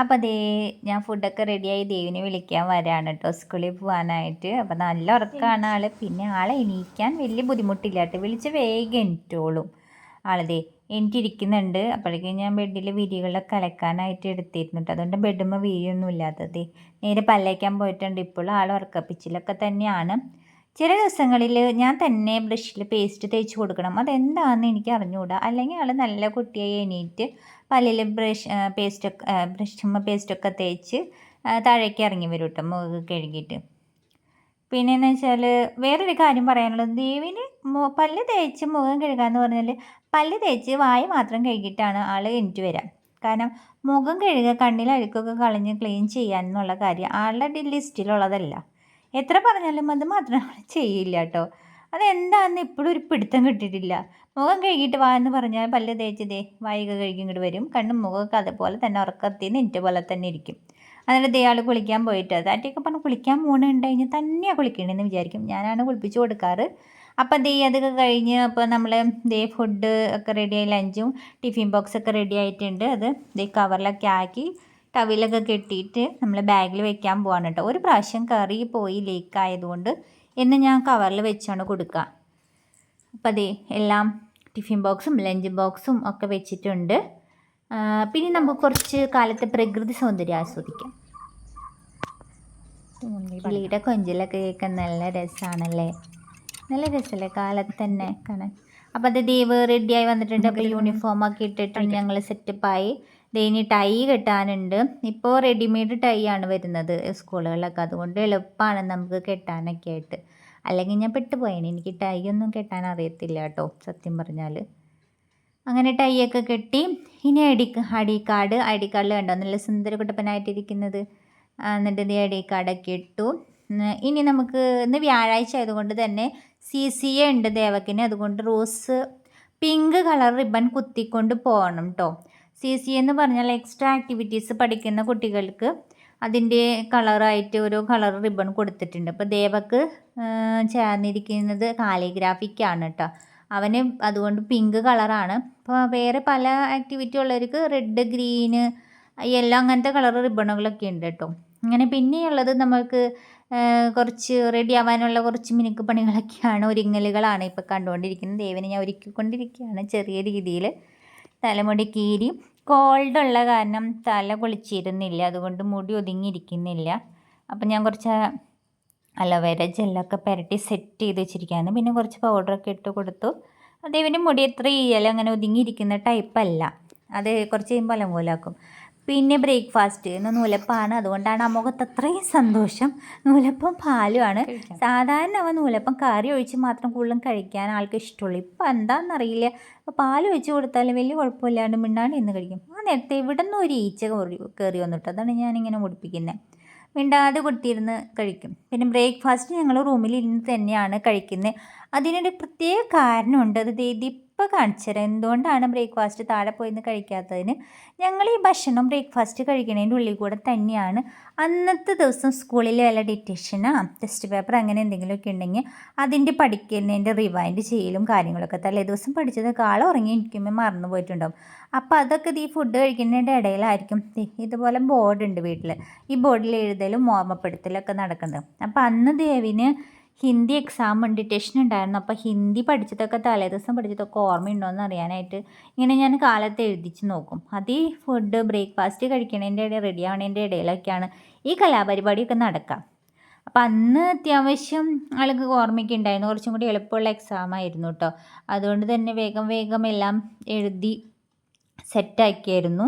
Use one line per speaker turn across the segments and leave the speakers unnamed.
അപ്പോൾ അതേ ഞാൻ ഫുഡൊക്കെ റെഡിയായി ദേവിനെ വിളിക്കാൻ വരാണ് കേട്ടോ സ്കൂളിൽ പോകാനായിട്ട് അപ്പോൾ നല്ല ഉറക്കമാണ് ആൾ പിന്നെ ആളെ എണീക്കാൻ വലിയ ബുദ്ധിമുട്ടില്ല കേട്ടോ വിളിച്ച് വേഗം എണീറ്റോളും. ആളതേ എനിക്കിരിക്കുന്നുണ്ട് അപ്പോഴേക്കും ഞാൻ ബെഡിൽ വിരികളൊക്കെ കലക്കാനായിട്ട് എടുത്തിരുന്നു അതുകൊണ്ട് ബെഡുമ്പോൾ വിരിയൊന്നും ഇല്ലാത്തത് നേരെ പല്ലേക്കാൻ പോയിട്ടുണ്ട്. ഇപ്പോഴും ആൾ ഉറക്കപ്പിച്ചിലൊക്കെ തന്നെയാണ്. ചില ദിവസങ്ങളിൽ ഞാൻ തന്നെ ബ്രഷിൽ പേസ്റ്റ് തേച്ച് കൊടുക്കണം. അതെന്താണെന്ന് എനിക്ക് അറിഞ്ഞുകൂടാ അല്ലെങ്കിൽ ആൾ നല്ല കുട്ടിയായി എണീറ്റ് പല്ലിൽ ബ്രഷ് പേസ്റ്റൊക്കെ ബ്രഷുമ്മ പേസ്റ്റൊക്കെ തേച്ച് താഴേക്ക് ഇറങ്ങി വരും കേട്ടോ മുഖം കഴുകിയിട്ട്. പിന്നെയെന്ന് വെച്ചാൽ വേറൊരു കാര്യം പറയാനുള്ളത്. ദേവിന് പല്ല് തേച്ച് മുഖം കഴുകാന്ന് പറഞ്ഞാൽ പല്ല് തേച്ച് വായ മാത്രം കഴുകിയിട്ടാണ് ആൾ എണീറ്റ് വരാം. കാരണം മുഖം കഴുകുക കണ്ണിൽ അഴുക്കൊക്കെ കളഞ്ഞ് ക്ലീൻ ചെയ്യാനെന്നുള്ള കാര്യം ആളുടെ ലിസ്റ്റിലുള്ളതല്ല. എത്ര പറഞ്ഞാലും അത് മാത്രം ചെയ്യില്ല കേട്ടോ അതെന്താണെന്ന് ഇപ്പോഴും ഒരു പിടുത്തം കിട്ടിയിട്ടില്ല. മുഖം കഴുകിയിട്ട് വാ എന്ന് പറഞ്ഞാൽ പല്ല് തേച്ചതേ വായിക കഴുകി ഇങ്ങോട്ട് വരും. കണ്ണും മുഖമൊക്കെ അതുപോലെ തന്നെ ഉറക്കത്തിൽ എന്റെ പോലെ തന്നെ ഇരിക്കും. എന്നിട്ട് ദയാൾ കുളിക്കാൻ പോയിട്ട് താറ്റിയൊക്കെ പറഞ്ഞ് കുളിക്കാൻ കഴിഞ്ഞാൽ തന്നെയാണ് കുളിക്കണമെന്ന് വിചാരിക്കും. ഞാനാണ് കുളിപ്പിച്ച് കൊടുക്കാറ്. അപ്പം ദേ അതൊക്കെ കഴിഞ്ഞ് അപ്പോൾ നമ്മൾ ദേ ഫുഡ് ഒക്കെ റെഡിയായി ലഞ്ചും ടിഫിൻ ബോക്സ് ഒക്കെ റെഡി ആയിട്ടുണ്ട്. അത് ദേ കവറിലൊക്കെ ആക്കി ടവിലൊക്കെ കെട്ടിയിട്ട് നമ്മൾ ബാഗിൽ വെക്കാൻ പോവാണ് കേട്ടോ. ഒരു പ്രാവശ്യം കറി പോയി ലീക്ക് ആയതുകൊണ്ട് എന്ന് ഞാൻ കവറിൽ വെച്ചാണ് കൊടുക്കുക അപ്പം അതെ എല്ലാം ടിഫിൻ ബോക്സും ലഞ്ച് ബോക്സും ഒക്കെ വെച്ചിട്ടുണ്ട്. പിന്നെ നമുക്ക് കുറച്ച് കാലത്തെ പ്രകൃതി സൗന്ദര്യം ആസ്വദിക്കാം. കിളിയുടെ കൊഞ്ചിലൊക്കെ കേൾക്കാൻ നല്ല രസമാണല്ലേ നല്ല രസമല്ലേ കാലത്ത് തന്നെ. കാണാൻ അപ്പോൾ അത് ദേവ് റെഡിയായി വന്നിട്ടുണ്ട്. അപ്പോൾ യൂണിഫോം ഒക്കെ ഇട്ടിട്ട് ഞങ്ങൾ സെറ്റപ്പായി ഇനി ടൈ കെട്ടാനുണ്ട്. ഇപ്പോൾ റെഡിമെയ്ഡ് ടൈ ആണ് വരുന്നത് സ്കൂളുകളിലൊക്കെ. അതുകൊണ്ട് എളുപ്പമാണ് നമുക്ക് കെട്ടാനൊക്കെ ആയിട്ട്. അല്ലെങ്കിൽ ഞാൻ പെട്ടുപോയേനെ. എനിക്ക് ടൈ ഒന്നും കെട്ടാൻ അറിയത്തില്ല കേട്ടോ സത്യം പറഞ്ഞാൽ അങ്ങനെ ടൈ ഒക്കെ കെട്ടി. ഇനി I D card. I D കാർഡിൽ കണ്ടോ? നല്ല സുന്ദരകുട്ടപ്പനായിട്ടിരിക്കുന്നത്. എന്നിട്ട് ഇത് കാർഡൊക്കെ ഇട്ടു. ഇനി നമുക്ക് ഇന്ന് വ്യാഴാഴ്ച ആയതുകൊണ്ട് തന്നെ സി സി എ ഉണ്ട് ദേവക്കിന്. അതുകൊണ്ട് റോസ് പിങ്ക് കളർ റിബൺ കുത്തിക്കൊണ്ട് പോകണം കേട്ടോ സി സി എന്ന് പറഞ്ഞാൽ എക്സ്ട്രാ ആക്ടിവിറ്റീസ് പഠിക്കുന്ന കുട്ടികൾക്ക് അതിന്റെ കളറായിട്ട് ഓരോ കളർ റിബൺ കൊടുത്തിട്ടുണ്ട്. അപ്പോൾ ദേവക്ക് ചേർന്നിരിക്കുന്നത് കാലിഗ്രാഫിക്കാണ് കേട്ടോ അവന് അതുകൊണ്ട് പിങ്ക് കളറാണ് അപ്പോൾ വേറെ പല ആക്ടിവിറ്റി ഉള്ളവർക്ക് റെഡ് ഗ്രീന് എല്ലാം അങ്ങനത്തെ കളർ റിബണുകളൊക്കെ ഉണ്ട് കേട്ടോ അങ്ങനെ പിന്നെയുള്ളത് നമുക്ക് കുറച്ച് റെഡി ആവാനുള്ള കുറച്ച് മിനുക്ക് പണികളൊക്കെയാണ് ഒരുങ്ങലുകളാണ് ഇപ്പോൾ കണ്ടുകൊണ്ടിരിക്കുന്നത്. ദേവനെ ഞാൻ ഒരുക്കിക്കൊണ്ടിരിക്കുകയാണ് ചെറിയ രീതിയിൽ തലമുടി കീരി കോൾഡ് ഉള്ള കാരണം തല കുളിച്ചിരുന്നില്ല. അതുകൊണ്ട് മുടി ഒതുങ്ങിയിരിക്കുന്നില്ല. അപ്പം ഞാൻ കുറച്ച് അലോവേര ജെല്ലൊക്കെ പുരട്ടി സെറ്റ് ചെയ്ത് വെച്ചിരിക്കുകയാണ് പിന്നെ കുറച്ച് പൗഡറൊക്കെ ഇട്ട് കൊടുത്തു. അതേപോലെ മുടി എത്ര ഇയല അങ്ങനെ ഒതുങ്ങിയിരിക്കുന്ന ടൈപ്പല്ല അത് കുറച്ച് കഴിയുമ്പോൾ അലങ്കോലാക്കും. പിന്നെ ബ്രേക്ക്ഫാസ്റ്റ് ഇന്ന് നൂലപ്പാണ്. അതുകൊണ്ടാണ് ആ മുഖത്ത് അത്രയും സന്തോഷം. നൂലപ്പം പാലുമാണ്. സാധാരണ അവ നൂലപ്പം കറി ഒഴിച്ച് മാത്രം കൂടുതലും കഴിക്കാൻ ആൾക്ക് ഇഷ്ടമുള്ളൂ. ഇപ്പം എന്താണെന്നറിയില്ല അപ്പോൾ പാൽ ഒഴിച്ച് കൊടുത്താലും വലിയ കുഴപ്പമില്ലാണ്ട് മിണ്ടാണ്ട് ഇന്ന് കഴിക്കും. ആ നേരത്തെ ഇവിടെ നിന്ന് ഒരു ഈച്ച കയറി വന്നിട്ട്. അതാണ് ഞാനിങ്ങനെ മുടിപ്പിക്കുന്നത് മിണ്ടാതെ കൊടുത്തിരുന്ന് കഴിക്കും. പിന്നെ ബ്രേക്ക്ഫാസ്റ്റ് ഞങ്ങൾ റൂമിൽ ഇരുന്ന് തന്നെയാണ് കഴിക്കുന്നത് അതിനൊരു പ്രത്യേക കാരണമുണ്ട്. അത് ഇപ്പോൾ കാണിച്ചു തരാം എന്തുകൊണ്ടാണ് ബ്രേക്ക്ഫാസ്റ്റ് താഴെ പോയിന്ന് കഴിക്കാത്തതിന്? ഞങ്ങൾ ഈ ഭക്ഷണം ബ്രേക്ക്ഫാസ്റ്റ് കഴിക്കുന്നതിന്റെ ഉള്ളിൽ കൂടെ തന്നെയാണ്. അന്നത്തെ ദിവസം സ്കൂളിൽ വല്ല ഡിറ്റക്ഷനോ ടെസ്റ്റ് പേപ്പർ അങ്ങനെ എന്തെങ്കിലുമൊക്കെ ഉണ്ടെങ്കിൽ അതിന്റെ പഠിക്കുന്നതിന്റെ റിവൈൻഡ് ചെയ്യലും കാര്യങ്ങളൊക്കെ തലേ ദിവസം പഠിച്ചതൊക്കെ ആൾ ഉറങ്ങി ഇരിക്കുമ്പോൾ മറന്നു പോയിട്ടുണ്ടാവും. അപ്പോൾ അതൊക്കെ ഈ ഫുഡ് കഴിക്കുന്നതിന്റെ ഇടയിലായിരിക്കും. ഇതുപോലെ ബോർഡ് ഉണ്ട് വീട്ടിൽ ഈ ബോർഡിൽ എഴുതലും ഓർമ്മപ്പെടുത്തലൊക്കെ നടക്കുന്നത് അപ്പോൾ അന്ന് ദേവിന് ഹിന്ദി എക്സാം ഡിറ്റേഷൻ ഉണ്ടായിരുന്നു. അപ്പോൾ ഹിന്ദി പഠിച്ചതൊക്കെ തലേദിവസം പഠിച്ചതൊക്കെ ഓർമ്മയുണ്ടോ എന്ന് അറിയാനായിട്ട് ഇങ്ങനെ ഞാൻ കാലത്ത് എഴുതിച്ച് നോക്കും. അത് ഈ ഫുഡ് ബ്രേക്ക്ഫാസ്റ്റ് കഴിക്കണതിന്റെ ഇടയിൽ റെഡി ആവണതിന്റെ ഇടയിലൊക്കെയാണ് ഈ കലാപരിപാടിയൊക്കെ നടക്കാം. അപ്പം അന്ന് അത്യാവശ്യം ആൾക്ക് ഓർമ്മയ്ക്ക് ഉണ്ടായിരുന്നു. കുറച്ചും കൂടി എളുപ്പമുള്ള എക്സാം ആയിരുന്നു കേട്ടോ അതുകൊണ്ട് തന്നെ വേഗം വേഗം എല്ലാം എഴുതി സെറ്റാക്കിയായിരുന്നു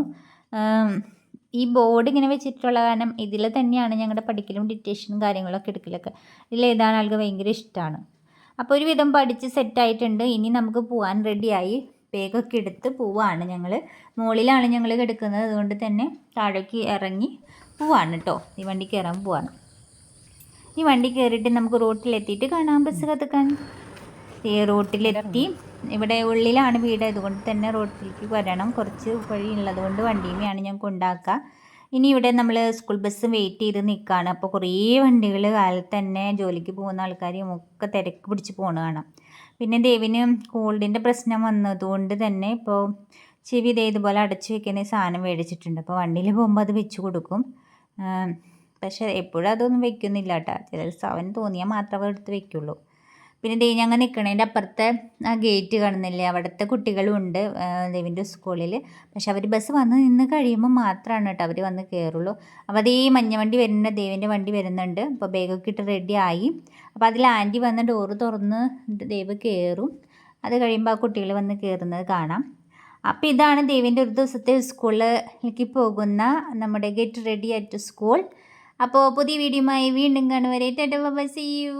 ഈ ബോർഡ് ഇങ്ങനെ വെച്ചിട്ടുള്ള കാരണം ഇതിൽ തന്നെയാണ് ഞങ്ങളുടെ പഠിക്കലും ഡിറ്റേഷനും കാര്യങ്ങളൊക്കെ എടുക്കലൊക്കെ. ഇതിൽ ഏതാണ് ആൾക്ക് ഭയങ്കര ഇഷ്ടമാണ് അപ്പോൾ ഒരു വിധം പഠിച്ച് സെറ്റായിട്ടുണ്ട് ഇനി നമുക്ക് പോകാൻ റെഡിയായി ബേഗൊക്കെ എടുത്ത് പോവാണ് ഞങ്ങൾ. മുകളിലാണ് ഞങ്ങൾ കിടക്കുന്നത്. അതുകൊണ്ട് തന്നെ താഴേക്ക് ഇറങ്ങി പോവാണ് കേട്ടോ. ഈ വണ്ടി കയറാൻ പോവാണ്. ഈ വണ്ടി കയറിയിട്ട് നമുക്ക് റോട്ടിലെത്തിയിട്ട് കാണാം. ബസ് കത്തുക്കാൻ. റോട്ടിലെത്തി ഇവിടെ ഉള്ളിലാണ് വീട്. അതുകൊണ്ട് തന്നെ റോഡിലേക്ക് വരണം. കുറച്ച് വഴിയുള്ളത് കൊണ്ട് വണ്ടിയുമെയാണ് ഞാൻ കൊണ്ടാക്കുക. ഇനി ഇവിടെ നമ്മൾ സ്കൂൾ ബസ് വെയിറ്റ് ചെയ്ത് നിൽക്കുകയാണ് അപ്പോൾ കുറേ വണ്ടികൾ കാലത്ത് തന്നെ ജോലിക്ക് പോകുന്ന ആൾക്കാരെയും ഒക്കെ തിരക്ക് പിടിച്ച് പോകണ കാണാം. പിന്നെ ദേവിന് കോൾഡിന്റെ പ്രശ്നം വന്നതുകൊണ്ട് തന്നെ ഇപ്പോൾ ചെവി ഇതേ ഇതുപോലെ അടച്ചു വെക്കുന്ന സാധനം മേടിച്ചിട്ടുണ്ട്. അപ്പോൾ വണ്ടിയിൽ പോകുമ്പോൾ അത് വെച്ച് കൊടുക്കും. പക്ഷേ എപ്പോഴും അതൊന്നും വെക്കുന്നില്ല കേട്ടോ. ചില അവന് തോന്നിയാൽ മാത്രമേ എടുത്ത് വെക്കുള്ളൂ. പിന്നെ ദേ ഞങ്ങൾ നിൽക്കണതിന്റെ അപ്പുറത്തെ ആ ഗേറ്റ് കാണുന്നില്ലേ? അവിടുത്തെ കുട്ടികളും ഉണ്ട് ദേവിന്റെ സ്കൂളിൽ പക്ഷെ അവർ ബസ് വന്ന് നിന്ന് കഴിയുമ്പോൾ മാത്രമാണ് കേട്ടോ അവർ വന്ന് കയറുള്ളൂ അപ്പോൾ അതേ മഞ്ഞ വണ്ടി വരുന്നുണ്ട് ദേവിന്റെ വണ്ടി വരുന്നുണ്ട്. അപ്പോൾ ബാഗൊക്കെ ഇട്ട് റെഡി ആയി. അപ്പോൾ അതിൽ ആന്റി വന്ന് ഡോറ് തുറന്ന് ദേവ് കയറും അത് കഴിയുമ്പോൾ ആ കുട്ടികൾ വന്ന് കയറുന്നത് കാണാം. അപ്പോൾ ഇതാണ് ദേവിന്റെ ഒരു ദിവസത്തെ സ്കൂളിലേക്ക് പോകുന്ന നമ്മുടെ ഗെറ്റ് റെഡി അറ്റ് സ്കൂൾ അപ്പോൾ പുതിയ വീഡിയോയുമായി വീണ്ടും കാണുവരെ ടാറ്റ ബൈ സീ യു